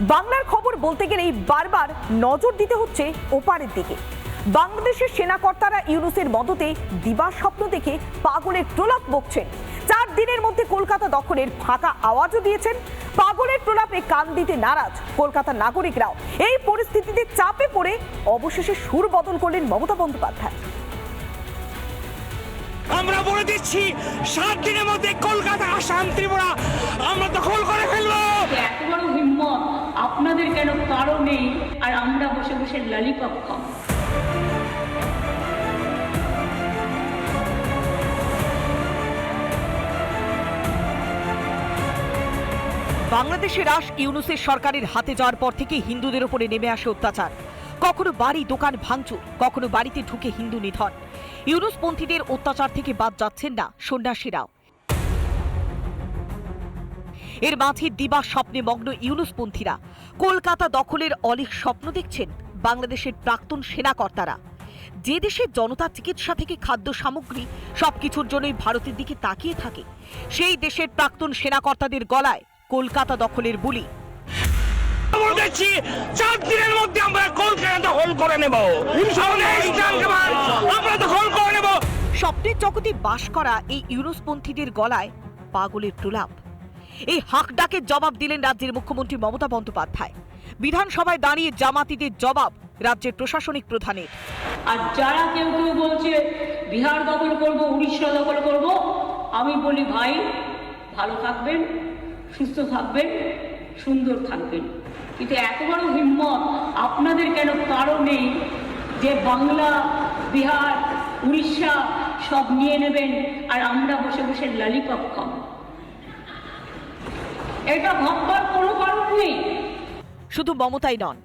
বাংলার খবর বলতে গেলেই বারবার নজর দিতে হচ্ছে ওপারের দিকে। বাংলাদেশের সেনাকর্তারা ইউনুসের মদতে দিবার স্বপ্ন দেখে পাগলের প্রলাপ বকছেন। চার দিনের মধ্যে কলকাতা দখলের ফাঁকা আওয়াজও দিয়েছেন। পাগলের প্রলাপে কান দিতে নারাজ কলকাতার নাগরিকরাও। এই পরিস্থিতিতে চাপে পড়ে অবশেষে সুর বদল করলেন মমতা বন্দ্যোপাধ্যায়। আমরা বলে দিচ্ছি সাত দিনের মধ্যে কলকাতা আসাম ত্রিপুরা আমরা দখল করে ফেলব। এত বড় হিম্মত। আপনাদের কেন কারও নেই আর আমরা বসে বসে লালিপপ খাব? বাংলাদেশের রাস ইউনুসের সরকারের হাতে যাওয়ার পর থেকে হিন্দুদের উপরে নেমে আসে অত্যাচার। কখনো বাড়ি, দোকান ভাঙচুর, কখনো বাড়িতে ঢুকে হিন্দু নিধন। ইউনুসপন্থীদের অত্যাচার থেকে বাদ যাচ্ছেন না সন্ন্যাসীরাও। এর মাঝে দিবা স্বপ্নে মগ্ন ইউনুসপন্থীরা। কলকাতা দখলের অলিক স্বপ্ন দেখছেন বাংলাদেশের প্রাক্তন সেনাকর্তারা। যে দেশের জনতা চিকিৎসা থেকে খাদ্য সামগ্রী সবকিছুর জন্যই ভারতের দিকে তাকিয়ে থাকে সেই দেশের প্রাক্তন সেনাকর্তাদের গলায় কলকাতা দখলের বুলি। বলে চার দিনের মধ্যে আমরা কলকাতা দখল করে নেব। আমাদের এই জায়গা আমরা দখল করে নেব। স্বপ্নের জগতে বাস করা এই ইউরোসপন্থীদের গলায় পাগলের প্রলাপ। এই হাঁক ডাকের জবাব দিলেন রাজ্যের মুখ্যমন্ত্রী মমতা বন্দ্যোপাধ্যায়। বিধানসভায় দাঁড়িয়ে জামাতিদের জবাব রাজ্যের প্রশাসনিক প্রধানের। আর যারা কেউ কেউ বলছে, বিহার দখল করব, উড়িষ্যা দখল করব, আমি বলি, ভাই, ভালো থাকবেন, সুস্থ থাকবেন, সুন্দর থাকবেন। কিন্তু এত বড় হিম্মত আপনাদের কেন কারও নেই যে বাংলা, বিহার, উড়িষ্যা সব নিয়ে নেবেন আর আমরা বসে বসে লালিপপ খাব? এটা ভাববার কোনো কারণ নেই। শুধু মমতাই নন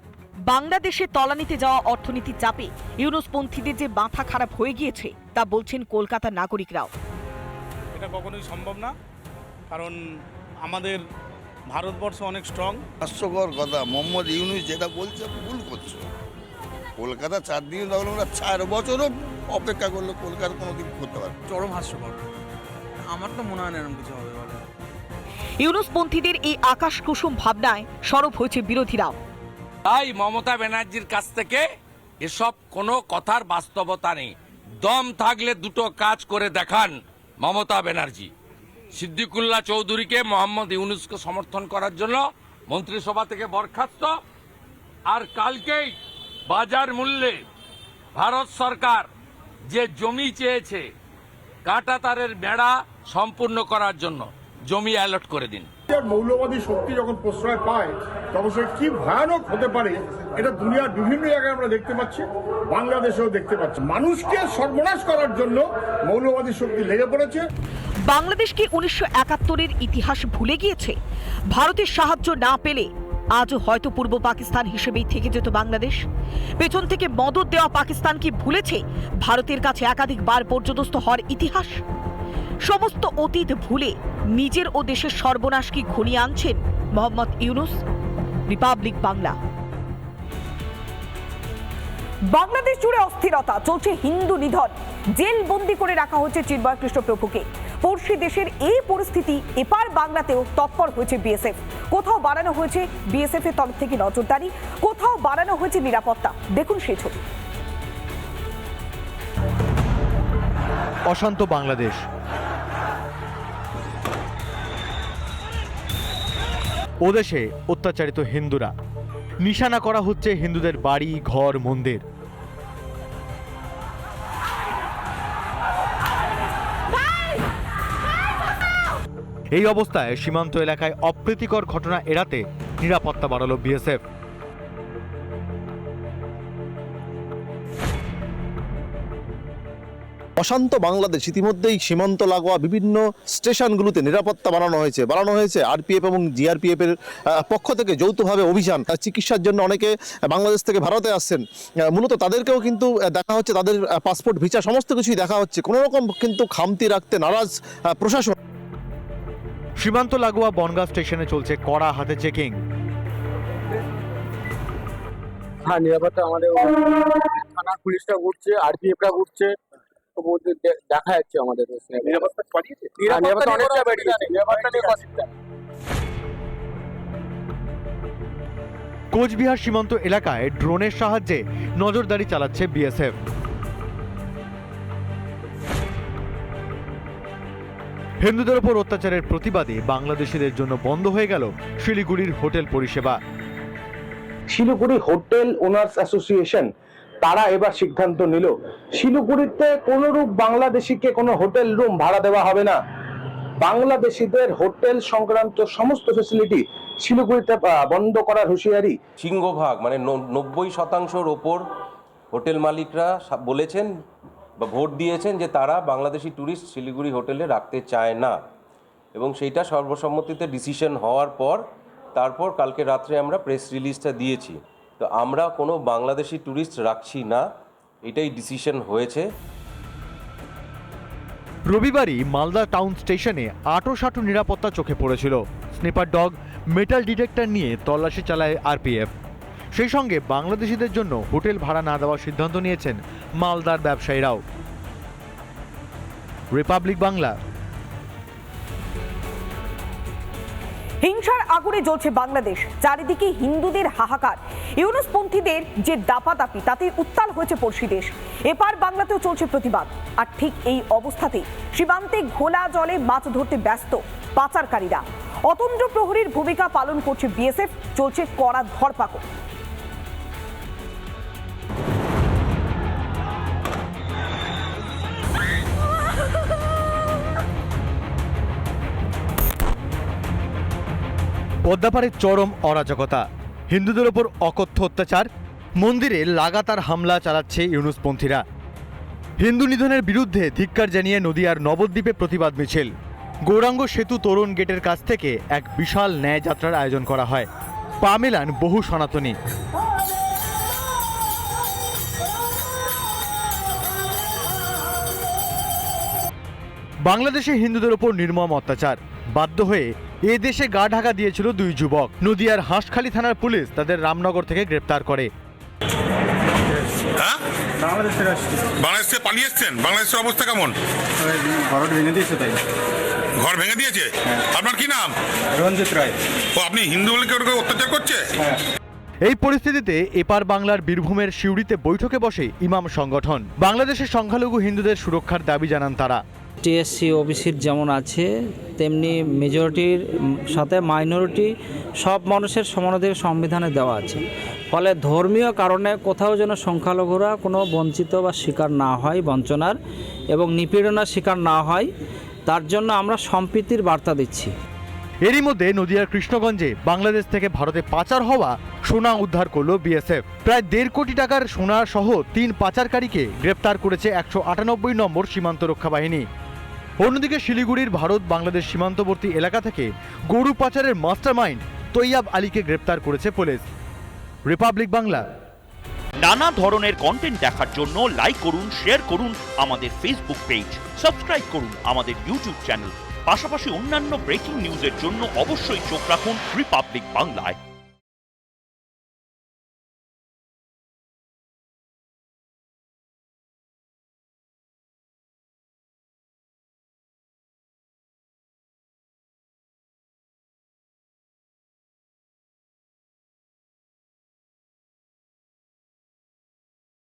বাংলাদেশে তলানিতে যাওয়া অর্থনীতির চাপে ইউনুসপন্থীদের যে মাথা খারাপ হয়ে গিয়েছে তা বলছেন কলকাতার নাগরিকরাও। এটা কখনোই সম্ভব না কারণ আমাদের ভারতবর্ষ অনেক স্ট্রং হাস্যকর কথা মোহাম্মদ ইউনুস যেটা বলছে ভুল করছে। কলকাতা চার দিন তখন ওরা চার বছরও অপেক্ষা করল কলকাতা কোনো দিন করতে পারবে চরম হাস্যকর। আমার তো মনে হয় না এরকম কিছু হবে। ইউনুসপন্থীদের এই আকাশ কুসুম ভাবনায় সরব হয়েছে বিরোধীরাও। তাই মমতা ব্যানার্জির কাছ থেকে এসব কোনো কথার বাস্তবতা নেই। দম থাকলে দুটো কাজ করে দেখান মমতা ব্যানার্জি। সিদ্দিকুল্লাহ চৌধুরীকে মোহাম্মদ ইউনুসকে সমর্থন করার জন্য মন্ত্রিসভা থেকে বরখাস্ত। আর কালকেই বাজার মূল্যে ভারত সরকার যে জমি চেয়েছে, কাঁটাতারের বেড়া সম্পূর্ণ করার জন্য। জমি অ্যালট করে দিন। মৌলবাদী শক্তি যখন প্রশ্রয় পায় তখন সে কি ভয়ানক হতে পারে এটা দুনিয়ার বিভিন্ন জায়গায় আমরা দেখতে পাচ্ছি বাংলাদেশেও দেখতে পাচ্ছি। মানুষকে সর্বনাশ করার জন্য মৌলবাদী শক্তি লেগে পড়েছে। বাংলাদেশ কি উনিশশো একাত্তরের ইতিহাস ভুলে গিয়েছে? ভারতের সাহায্য না পেলে আজও হয়তো পূর্ব পাকিস্তান হিসেবেই থেকে যেত বাংলাদেশ? পেছন থেকে মদত দেওয়া পাকিস্তান কি ভুলেছে? ভারতের কাছে একাধিকবার পর্যদস্ত হওয়ার ইতিহাস? সমস্ত অতীত ভুলে নিজের ও দেশের সর্বনাশ কি ঘনিয়ে আনছেন মোহাম্মদ ইউনুস? রিপাবলিক বাংলা। বাংলাদেশ জুড়ে অস্থিরতা চলছে হিন্দু নিধন। জেল বন্দি করে রাখা হচ্ছে চিন্ময় কৃষ্ণপ্রভুকে পড়শি দেশের এই পরিস্থিতি এপার বাংলাতেও তৎপর হয়েছে বিএসএফ। কোথাও বাড়ানো হয়েছে বিএসএফ এর তরফ থেকে নজরদারি কোথাও বাড়ানো হয়েছে নিরাপত্তা। দেখুন সেই ছবি। অশান্ত বাংলাদেশ। ওদেশে অত্যাচারিত হিন্দুরা। নিশানা করা হচ্ছে হিন্দুদের বাড়ি, ঘর, মন্দির। এই অবস্থায় সীমান্ত এলাকায় অপ্রীতিকর ঘটনা এড়াতে নিরাপত্তা বাড়ালো বিএসএফ। অশান্ত বাংলাদেশ। ইতিমধ্যেই সীমান্ত লাগোয়া বিভিন্ন স্টেশনগুলোতে নিরাপত্তা বাড়ানো হয়েছে। বাড়ানো হয়েছে আরপিএফ এবং জিআরপিএফ এর পক্ষ থেকে যৌথভাবে অভিযান চিকিৎসার জন্য অনেকে বাংলাদেশ থেকে ভারতে আসছেন। মূলত তাদেরকেও কিন্তু দেখা হচ্ছে তাদের পাসপোর্ট ভিসা সমস্ত কিছুই দেখা হচ্ছে। কোনো রকম কিন্তু খামতি রাখতে নারাজ প্রশাসন। সীমান্ত লাগোয়া বনগাঁ স্টেশনে চলছে কড়া হাতে চেকিং। হ্যাঁ নিরাপত্তা আমাদের থানা পুলিশটা ঘুরছে আরপিএফরা ঘুরছে। দে- দেখা যাচ্ছে আমাদের নিরাপত্তা অনেকটা বাড়িয়েছে নিরাপত্তা নিয়ে কথা কোচবিহার সীমান্ত এলাকায় ড্রোনের সাহায্যে নজরদারি চালাচ্ছে বিএসএফ। হিন্দুদের ওপর অত্যাচারের প্রতিবাদে বাংলাদেশিদের জন্য বন্ধ হয়ে গেল শিলিগুড়ির হোটেল পরিষেবা। শিলিগুড়ি হোটেল ওনার্স অ্যাসোসিয়েশন তারা এবার সিদ্ধান্ত নিল। শিলিগুড়িতে কোনরূপ বাংলাদেশিকে কোনো হোটেল রুম ভাড়া দেওয়া হবে না। বাংলাদেশিদের হোটেল সংক্রান্ত সমস্ত ফেসিলিটি শিলিগুড়িতে বন্ধ করার হুঁশিয়ারি। সিংহভাগ মানে নব্বই শতাংশর ওপর হোটেল মালিকরা বলেছেন বা ভোট দিয়েছেন যে তারা বাংলাদেশি ট্যুরিস্ট শিলিগুড়ি হোটেলে রাখতে চায় না। এবং সেইটা সর্বসম্মতিতে ডিসিশন হওয়ার পর, তারপর কালকে রাত্রে আমরা প্রেস রিলিজটা দিয়েছি। তো আমরা কোনো বাংলাদেশি ট্যুরিস্ট রাখছি না, এটাই ডিসিশন হয়েছে। রবিবারই মালদা টাউন স্টেশনে আটো সাটো নিরাপত্তা চোখে পড়েছিল। স্নিপার ডগ মেটাল ডিটেক্টর নিয়ে তল্লাশি চালায় আরপিএফ সেই সঙ্গে বাংলাদেশিদের জন্য হোটেল ভাড়া না দেওয়ার সিদ্ধান্ত নিয়েছেন মালদার ব্যবসায়ীরাও। রিপাবলিক বাংলা হিংসার আগুনে জ্বলছে বাংলাদেশ, চারিদিকে হিন্দুদের হাহাকার। ইউনুসপন্থীদের যে দাপাদাপি তাতে উত্তাল হয়েছে পড়শি দেশ। এপার বাংলাতেও চলছে প্রতিবাদ। আর ঠিক এই অবস্থাতে সীমান্তে ঘোলা জলে মাছ ধরতে ব্যস্ত পাচারকারীরা। অতন্দ্র প্রহরীর ভূমিকা পালন করছে বিএসএফ, চলছে কড়া ধরপাকড়। পদ্মাপাড়ে চরম অরাজকতা। হিন্দুদের ওপর অকথ্য অত্যাচার, মন্দিরে লাগাতার হামলা চালাচ্ছে ইউনুসপন্থীরা। হিন্দু নিধনের বিরুদ্ধে ধিক্কার জানিয়ে নদীয়ার নবদ্বীপে প্রতিবাদ মিছিল। গৌরাঙ্গ সেতু তরুণ গেটের কাছ থেকে এক বিশাল ন্যায় যাত্রার আয়োজন করা হয়। পা মেলান বহু সনাতনী। বাংলাদেশে হিন্দুদের ওপর নির্মম অত্যাচার। বাধ্য হয়ে এ দেশে গা ঢাকা দিয়েছিল দুই যুবক। নদিয়ার হাঁসখালী থানার পুলিশ তাদের রামনগর থেকে গ্রেপ্তার করে। হ্যাঁ? বাংলাদেশ থেকে পালিয়ে এসছেন? বাংলাদেশের অবস্থা কেমন? ঘর ভেঙে দিয়েছে তাই। ঘর ভেঙে দিয়েছে? আপনার কি নাম? রঞ্জিত রায়। ও আপনি হিন্দু বলে কেউ অত্যাচার করছে? এই পরিস্থিতিতে এপার বাংলার বীরভূমের সিউড়িতে বৈঠকে বসে ইমাম সংগঠন। বাংলাদেশের সংখ্যালঘু হিন্দুদের সুরক্ষার দাবি জানান তারা। টিএসসি, ওবিসির যেমন আছে, তেমনি মেজরিটির সাথে মাইনরিটি সব মানুষের সমানাধিকার সংবিধানে দেওয়া আছে। ফলে ধর্মীয় কারণে কোথাও যেন সংখ্যালঘুরা কোনো বঞ্চিত বা শিকার না হয়, বঞ্চনার এবং নিপীড়নের শিকার না হয়, তার জন্য আমরা সম্প্রীতির বার্তা দিচ্ছি। এরই মধ্যে নদিয়ার কৃষ্ণগঞ্জে বাংলাদেশ থেকে ভারতে পাচার হওয়া সোনা উদ্ধার করল বিএসএফ। প্রায় দেড় কোটি টাকার সোনা সহ তিন পাচারকারীকে গ্রেপ্তার করেছে একশো আটানব্বই নম্বর সীমান্ত রক্ষা বাহিনী অন্যদিকে শিলিগুড়ির ভারত বাংলাদেশ সীমান্তবর্তী এলাকা থেকে গরু পাচারের মাস্টারমাইন্ড তৈয়াব আলীকে গ্রেপ্তার করেছে পুলিশ। রিপাবলিক বাংলা। নানা ধরনের কন্টেন্ট দেখার জন্য লাইক করুন শেয়ার করুন আমাদের ফেসবুক পেজ সাবস্ক্রাইব করুন আমাদের ইউটিউব চ্যানেল পাশাপাশি অন্যান্য ব্রেকিং নিউজের জন্য অবশ্যই চোখ রাখুন রিপাবলিক বাংলায়